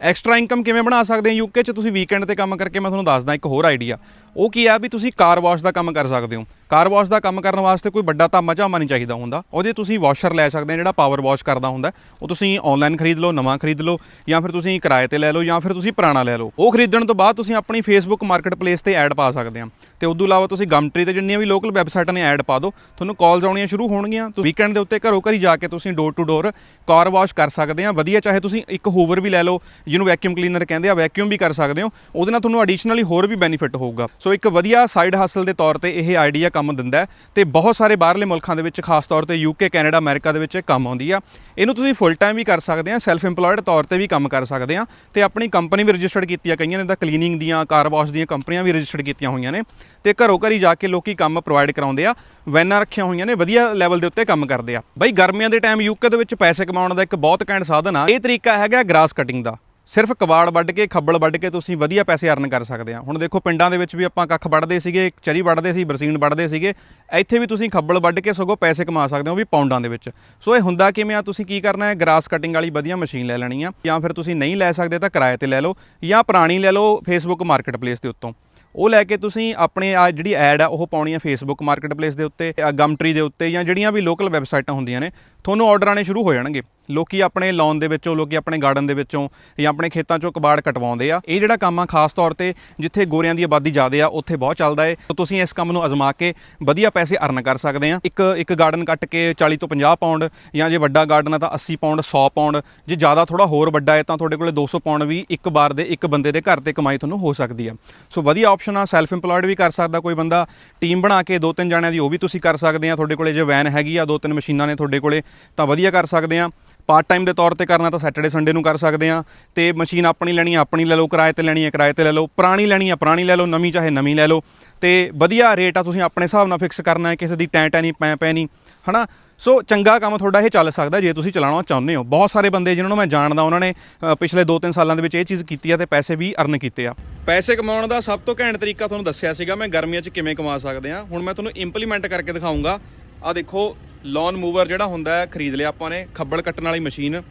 Extra income ਕਿਵੇਂ ਬਣਾ ਸਕਦੇ ਹੋ? ਯੂਕੇ 'ਚ ਤੁਸੀਂ ਵੀਕਐਂਡ ਤੇ ਕੰਮ ਕਰਕੇ ਮੈਂ ਤੁਹਾਨੂੰ ਦੱਸਦਾ ਇੱਕ ਹੋਰ ਆਈਡੀਆ ਉਹ ਕੀ ਆ ਵੀ ਤੁਸੀਂ ਕਾਰ ਵਾਸ਼ ਦਾ ਕੰਮ ਕਰ ਸਕਦੇ ਹੋ। ਕਾਰ ਵਾਸ਼ ਦਾ ਕੰਮ ਕਰਨ ਵਾਸਤੇ ਕੋਈ ਵੱਡਾ ਧਾਮਾ ਝਾਮਾ ਨਹੀਂ ਚਾਹੀਦਾ ਹੁੰਦਾ। ਉਹਦੇ ਤੁਸੀਂ ਵਾਸ਼ਰ ਲੈ ਸਕਦੇ ਹੋ ਜਿਹੜਾ ਪਾਵਰ ਵਾਸ਼ ਕਰਦਾ ਹੁੰਦਾ। ਉਹ ਤੁਸੀਂ ਆਨਲਾਈਨ ਖਰੀਦ ਲਓ, ਨਵਾਂ ਖਰੀਦ ਲਓ, ਜਾਂ ਫਿਰ ਤੁਸੀਂ ਕਿਰਾਏ ਤੇ ਲੈ ਲਓ, ਜਾਂ ਫਿਰ ਤੁਸੀਂ ਪੁਰਾਣਾ ਲੈ ਲਓ। ਉਹ ਖਰੀਦਣ ਤੋਂ ਬਾਅਦ ਤੁਸੀਂ ਆਪਣੀ ਫੇਸਬੁੱਕ ਮਾਰਕੀਟਪਲੇਸ ਤੇ ਐਡ ਪਾ ਸਕਦੇ ਆ ਤੇ ਉਦੋਂ ਇਲਾਵਾ ਤੁਸੀਂ ਗਮਟਰੀ ਤੇ ਜਿੰਨੀਆਂ ਵੀ ਲੋਕਲ ਵੈਬਸਾਈਟਾਂ ਨੇ ਐਡ ਪਾ ਦਿਓ। ਤੁਹਾਨੂੰ ਕਾਲਸ ਆਉਣੀਆਂ ਸ਼ੁਰੂ ਹੋਣਗੀਆਂ। ਤੁਸੀਂ ਵੀਕਐਂਡ ਦੇ ਉੱਤੇ ਘਰੋਂ ਘਰੀ ਜਾ ਕੇ ਤੁਸੀਂ door to door car wash ਕਰ ਸਕਦੇ ਆ ਵਧੀਆ ਚਾਹੇ ਤੁਸੀਂ ਇੱਕ ਹੋਵਰ ਵੀ ਲੈ ਲਓ, ਜਿਹਨੂੰ ਵੈਕਿਊਮ ਕਲੀਨਰ ਕਹਿੰਦੇ ਆ ਵੈਕਿਊਮ ਵੀ ਕਰ ਸਕਦੇ ਹੋ। ਉਹਦੇ ਨਾਲ ਤੁਹਾਨੂੰ ਐਡੀਸ਼ਨਲੀ ਹੋਰ ਵੀ ਬੈਨੀਫਿਟ ਹੋਊਗਾ। ਸੋ ਇੱਕ ਵਧੀਆ ਸਾਈਡ ਹਸਲ ਦੇ ਤੌਰ ਤੇ ਇਹ ਆਈਡੀਆ ਕੰਮ ਦਿੰਦਾ ਹੈ ਤੇ ਬਹੁਤ ਸਾਰੇ ਬਾਹਰਲੇ ਮੁਲਕਾਂ ਦੇ ਵਿੱਚ, ਖਾਸ ਤੌਰ ਤੇ ਯੂਕੇ ਕੈਨੇਡਾ ਅਮਰੀਕਾ ਦੇ ਵਿੱਚ ਇਹ ਕੰਮ ਆਉਂਦੀ ਆ। ਇਹਨੂੰ ਤੁਸੀਂ ਫੁੱਲ ਟਾਈਮ ਵੀ ਕਰ ਸਕਦੇ ਆ ਸੈਲਫ ਏਮਪਲੋਇਡ ਤੌਰ ਤੇ ਵੀ ਕੰਮ ਕਰ ਸਕਦੇ ਆ ਤੇ ਆਪਣੀ ਕੰਪਨੀ ਵੀ ਰਜਿਸਟਰਡ ਕੀਤੀ ਆ ਕਈਆਂ ਨੇ ਤਾਂ ਕਲੀਨਿੰਗ ਦੀਆਂ ਕਾਰ ਵਾਸ਼ ਦੀਆਂ ਕੰਪਨੀਆਂ ਵੀ ਰਜਿਸਟਰਡ ਕੀਤੀਆਂ ਹੋਈਆਂ ਨੇ ਤੇ ਘਰੋਂ ਘਰੀ ਜਾ ਕੇ ਲੋਕੀ ਕੰਮ ਪ੍ਰੋਵਾਈਡ ਕਰਾਉਂਦੇ ਆ, ਵੈਨਾਂ ਰੱਖੀਆਂ ਹੋਈਆਂ ਨੇ, ਵਧੀਆ ਲੈਵਲ ਦੇ ਉੱਤੇ ਕੰਮ ਕਰਦੇ ਆ। ਬਈ ਗਰਮੀਆਂ ਦੇ ਟਾਈਮ ਯੂਕੇ ਦੇ ਵਿੱਚ ਪੈਸੇ ਕਮਾਉਣ ਦਾ ਇੱਕ ਬਹੁਤ ਘੈਂਟ ਸਾਧਨ ਆ, ਇਹ ਤਰੀਕਾ ਹੈਗਾ ਗ੍ਰਾਸ ਕਟਿੰਗ ਦਾ। ਸਿਰਫ ਕਬਾੜ ਵੱਢ ਕੇ, ਖੱਬਲ ਵੱਢ ਕੇ ਤੁਸੀਂ ਵਧੀਆ ਪੈਸੇ ਅਰਨ ਕਰ ਸਕਦੇ ਆ। ਹੁਣ ਦੇਖੋ, ਪਿੰਡਾਂ ਦੇ ਵਿੱਚ ਵੀ ਆਪਾਂ ਕੱਖ ਵੱਢਦੇ ਸੀਗੇ ਚਰੀ ਵੱਢਦੇ ਸੀ, ਬਰਸੀਨ ਵੱਢਦੇ ਸੀਗੇ, ਇੱਥੇ ਵੀ ਤੁਸੀਂ ਖੱਬਲ ਵੱਢ ਕੇ ਸਗੋਂ ਪੈਸੇ ਕਮਾ ਸਕਦੇ ਹੋ ਵੀ ਪਾਉਂਡਾਂ ਦੇ ਵਿੱਚ। ਸੋ ਇਹ ਹੁੰਦਾ ਕਿਵੇਂ ਆ? ਤੁਸੀਂ ਕੀ ਕਰਨਾ ਹੈ? ਗ੍ਰਾਸ ਕਟਿੰਗ ਵਾਲੀ ਵਧੀਆ ਮਸ਼ੀਨ ਲੈ ਲੈਣੀ ਆ। ਜਾਂ ਫਿਰ ਤੁਸੀਂ ਨਹੀਂ ਲੈ ਸਕਦੇ ਤਾਂ ਕਿਰਾਏ ਤੇ ਲੈ ਲਓ, ਜਾਂ ਪੁਰਾਣੀ ਲੈ ਲਓ ਫੇਸਬੁੱਕ ਮਾਰਕੀਟਪਲੇਸ ਦੇ ਉੱਤੋਂ। ਉਹ ਲੈ ਕੇ ਤੁਸੀਂ ਆਪਣੇ ਆ ਜਿਹੜੀ ਐਡ ਆ, ਉਹ ਪਾਉਣੀ ਆ ਫੇਸਬੁੱਕ ਮਾਰਕੀਟਪਲੇਸ ਦੇ ਉੱਤੇ ਗਮਟਰੀ ਦੇ ਉੱਤੇ, ਜਾਂ ਜਿਹੜੀਆਂ ਵੀ ਲੋਕਲ ਵੈਬਸਾਈਟਾਂ ਹੁੰਦੀਆਂ ਨੇ ਤੁਹਾਨੂੰ ਆਰਡਰ ਆਣੇ ਸ਼ੁਰੂ ਹੋ ਜਾਣਗੇ। ਲੋਕੀ ਆਪਣੇ ਲੋਨ ਦੇ ਵਿੱਚੋਂ, ਲੋਕੀ ਆਪਣੇ ਗਾਰਡਨ ਦੇ ਵਿੱਚੋਂ ਜਾਂ ਆਪਣੇ ਖੇਤਾਂ ਚੋਂ ਕਬਾੜ ਕਟਵਾਉਂਦੇ ਆ। ਇਹ ਜਿਹੜਾ ਕੰਮ ਆ, ਖਾਸ ਤੌਰ ਤੇ ਜਿੱਥੇ ਗੋਰਿਆਂ ਦੀ ਆਬਾਦੀ ਜ਼ਿਆਦਾ ਆ, ਉੱਥੇ ਬਹੁਤ ਚੱਲਦਾ ਏ। ਤਾਂ ਤੁਸੀਂ ਇਸ ਕੰਮ ਨੂੰ ਅਜ਼ਮਾ ਕੇ ਵਧੀਆ ਪੈਸੇ ਅਰਨ ਕਰ ਸਕਦੇ ਆ। ਇੱਕ ਇੱਕ ਗਾਰਡਨ ਕੱਟ ਕੇ 40 ਤੋਂ 50 ਪਾਉਂਡ ਜਾਂ ਜੇ ਵੱਡਾ ਗਾਰਡਨ ਆ ਤਾਂ 80 ਪਾਉਂਡ 100 ਪਾਉਂਡ ਜੇ ਜ਼ਿਆਦਾ ਥੋੜਾ ਹੋਰ ਵੱਡਾ ਹੈ ਤਾਂ ਤੁਹਾਡੇ ਕੋਲੇ 200 ਪਾਉਂਡ ਵੀ ਇੱਕ ਵਾਰ ਦੇ, ਇੱਕ ਬੰਦੇ ਦੇ ਘਰ ਤੇ ਕਮਾਈ ਤੁਹਾਨੂੰ ਹੋ ਸਕਦੀ ਆ। ਸੋ ਵਧੀਆ ਆਪਸ਼ਨ ਆ ਸੈਲਫ ਏਮਪਲੋਇਡ ਵੀ ਕਰ ਸਕਦਾ ਕੋਈ ਬੰਦਾ। ਟੀਮ ਬਣਾ ਕੇ ਦੋ ਤਿੰਨ ਜਣਿਆਂ ਦੀ ਉਹ ਵੀ ਤੁਸੀਂ ਕਰ ਸਕਦੇ ਆ। ਤੁਹਾਡੇ ਕੋਲੇ ਜੇ ਵੈਨ ਹੈਗੀ ਆ, ਦੋ ਤਿੰਨ ਮਸ਼ੀਨਾਂ ਨੇ ਤੁਹਾਡੇ ਕੋਲੇ ਤਾਂ ਵਧੀਆ ਕਰ ਸਕਦੇ ਆ ਪਾਰਟ ਟਾਈਮ ਦੇ ਤੌਰ ਤੇ ਕਰਨਾ ਤਾਂ ਸੈਟਰਡੇ ਸੰਡੇ ਨੂੰ ਕਰ ਸਕਦੇ ਆ ਤੇ ਮਸ਼ੀਨ ਆਪਣੀ ਲੈਣੀ ਆ, ਆਪਣੀ ਲੈ ਲਓ, ਕਿਰਾਏ ਤੇ ਲੈਣੀ ਆ, ਕਿਰਾਏ ਤੇ ਲੈ ਲਓ, ਪੁਰਾਣੀ ਲੈਣੀ ਆ, ਪੁਰਾਣੀ ਲੈ ਲਓ, ਨਵੀਂ ਚਾਹੇ ਨਵੀਂ ਲੈ ਲਓ। ਤੇ ਵਧੀਆ ਰੇਟ ਆ, ਤੁਸੀਂ ਆਪਣੇ ਹਿਸਾਬ ਨਾਲ ਫਿਕਸ ਕਰਨਾ ਹੈ, ਕਿਸੇ ਦੀ ਟੈਂ ਟੈਂ ਨਹੀਂ, ਪੈ ਪੈ ਨਹੀਂ, ਹਨਾ? ਸੋ ਚੰਗਾ ਕੰਮ ਤੁਹਾਡਾ ਇਹ ਚੱਲ ਸਕਦਾ, ਜੇ ਤੁਸੀਂ ਚਲਾਉਣਾ ਚਾਹੁੰਦੇ ਹੋ। ਬਹੁਤ ਸਾਰੇ ਬੰਦੇ ਜਿਨ੍ਹਾਂ ਨੂੰ ਮੈਂ ਜਾਣਦਾ, ਉਹਨਾਂ ਨੇ ਪਿਛਲੇ 2-3 ਸਾਲਾਂ ਦੇ ਵਿੱਚ ਇਹ ਚੀਜ਼ ਕੀਤੀ ਆ ਤੇ ਪੈਸੇ ਵੀ ਅਰਨ ਕੀਤੇ ਆ। ਪੈਸੇ ਕਮਾਉਣ ਦਾ ਸਭ ਤੋਂ ਘੈਂਟ ਤਰੀਕਾ ਤੁਹਾਨੂੰ ਦੱਸਿਆ ਸੀਗਾ, ਮੈਂ ਗਰਮੀਆਂ 'ਚ ਕਿਵੇਂ ਕਮਾ ਸਕਦੇ ਆ ਹੁਣ ਮੈਂ ਤੁਹਾਨੂੰ ਇੰਪਲੀਮੈਂਟ ਕਰਕੇ ਦਿਖਾਉਂਗਾ ਆ ਦੇਖੋ ਲੌਨ ਮੂਵਰ ਜਿਹੜਾ ਹੁੰਦਾ ਹੈ, ਖਰੀਦ ਲਿਆ ਆਪਾਂ ਨੇ, ਖੱਬਲ ਕੱਟਣ ਵਾਲੀ ਮਸ਼ੀਨ।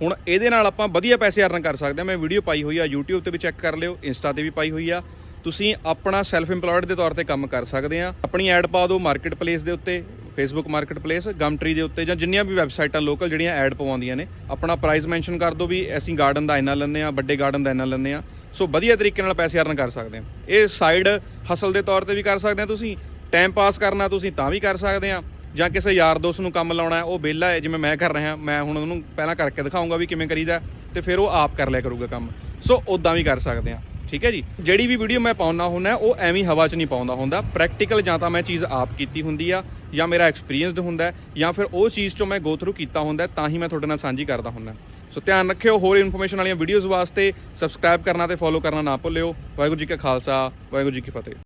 ਹੁਣ ਇਹਦੇ ਨਾਲ ਆਪਾਂ ਵਧੀਆ ਪੈਸੇ ਅਰਨ ਕਰ ਸਕਦੇ ਆ ਮੈਂ ਵੀਡੀਓ ਪਾਈ ਹੋਈ ਆ, YouTube ਤੇ ਵੀ ਚੈੱਕ ਕਰ ਲਿਓ ਇੰਸਟਾ ਤੇ ਵੀ ਪਾਈ ਹੋਈ ਆ। ਤੁਸੀਂ ਆਪਣਾ ਸੈਲਫ ਏਮਪਲੋਇਡ ਦੇ ਤੌਰ ਤੇ ਕੰਮ ਕਰ ਸਕਦੇ ਆ ਆਪਣੀ ਐਡ ਪਾ ਦਿਓ ਮਾਰਕੀਟ ਪਲੇਸ ਦੇ ਉੱਤੇ ਫੇਸਬੁੱਕ ਮਾਰਕੀਟ ਪਲੇਸ ਗਮਟਰੀ ਦੇ ਉੱਤੇ, ਜਾਂ ਜਿੰਨੀਆਂ ਵੀ ਵੈਬਸਾਈਟਾਂ ਲੋਕਲ ਜਿਹੜੀਆਂ ਐਡ ਪਵਾਉਂਦੀਆਂ ਨੇ, ਆਪਣਾ ਪ੍ਰਾਈਸ ਮੈਂਸ਼ਨ ਕਰ ਦਿਓ ਵੀ ਅਸੀਂ ਗਾਰਡਨ ਦਾ ਇੰਨਾ ਲੈਂਦੇ ਆ ਵੱਡੇ ਗਾਰਡਨ ਦਾ ਇੰਨਾ ਲੈਂਦੇ ਆ ਸੋ ਵਧੀਆ ਤਰੀਕੇ ਨਾਲ ਪੈਸੇ ਅਰਨ ਕਰ ਸਕਦੇ ਆ ਇਹ ਸਾਈਡ ਹਸਲ ਦੇ ਤੌਰ ਤੇ ਵੀ ਕਰ ਸਕਦੇ ਆ ਤੁਸੀਂ ਟਾਈਮ ਪਾਸ ਕਰਨਾ ਤੁਸੀਂ ਤਾਂ ਵੀ ਕਰ ਸਕਦੇ ਆ ਜਾਂ ਕਿਸੇ ਯਾਰ ਦੋਸਤ ਨੂੰ ਕੰਮ ਲਾਉਣਾ ਹੈ, ਉਹ ਵਿਹਲਾ ਹੈ, ਜਿਵੇਂ ਮੈਂ ਕਰ ਰਿਹਾ, ਮੈਂ ਹੁਣ ਉਹਨੂੰ ਪਹਿਲਾਂ ਕਰਕੇ ਦਿਖਾਉਂਗਾ ਵੀ ਕਿਵੇਂ ਕਰੀਦਾ ਤੇ ਫਿਰ ਉਹ ਆਪ ਕਰ ਲਿਆ ਕਰੂਗਾ ਕੰਮ। ਸੋ ਉਦਾਂ ਵੀ ਕਰ ਸਕਦੇ ਆ ਠੀਕ ਹੈ ਜੀ? ਜਿਹੜੀ ਵੀ ਵੀਡੀਓ ਮੈਂ ਪਾਉਣਾ ਹੁੰਦਾ, ਉਹ ਐਵੇਂ ਹਵਾ 'ਚ ਨਹੀਂ ਪਾਉਂਦਾ ਹੁੰਦਾ। ਪ੍ਰੈਕਟੀਕਲ ਜਾਂ ਤਾਂ ਮੈਂ ਚੀਜ਼ ਆਪ ਕੀਤੀ ਹੁੰਦੀ ਆ, ਜਾਂ ਮੇਰਾ ਐਕਸਪੀਰੀਅੰਸਡ ਹੁੰਦਾ ਜਾਂ ਫਿਰ ਉਹ ਚੀਜ਼ 'ਚੋਂ ਮੈਂ ਗੋ ਥਰੂ ਕੀਤਾ ਹੁੰਦਾ ਤਾਂ ਹੀ ਮੈਂ ਤੁਹਾਡੇ ਨਾਲ ਸਾਂਝੀ ਕਰਦਾ ਹੁੰਦਾ ਸੋ ਧਿਆਨ ਰੱਖਿਓ, ਹੋਰ ਇਨਫੋਰਮੇਸ਼ਨ ਵਾਲੀਆਂ ਵੀਡੀਓਜ਼ ਵਾਸਤੇ ਸਬਸਕ੍ਰਾਈਬ ਕਰਨਾ ਤੇ ਫੋਲੋ ਕਰਨਾ ਨਾ ਭੁੱਲਿਓ। ਵਾਹਿਗੁਰੂ ਜੀ ਕਾ ਖਾਲਸਾ, ਵਾਹਿਗੁਰੂ ਜੀ ਕੀ ਫਤਿਹ।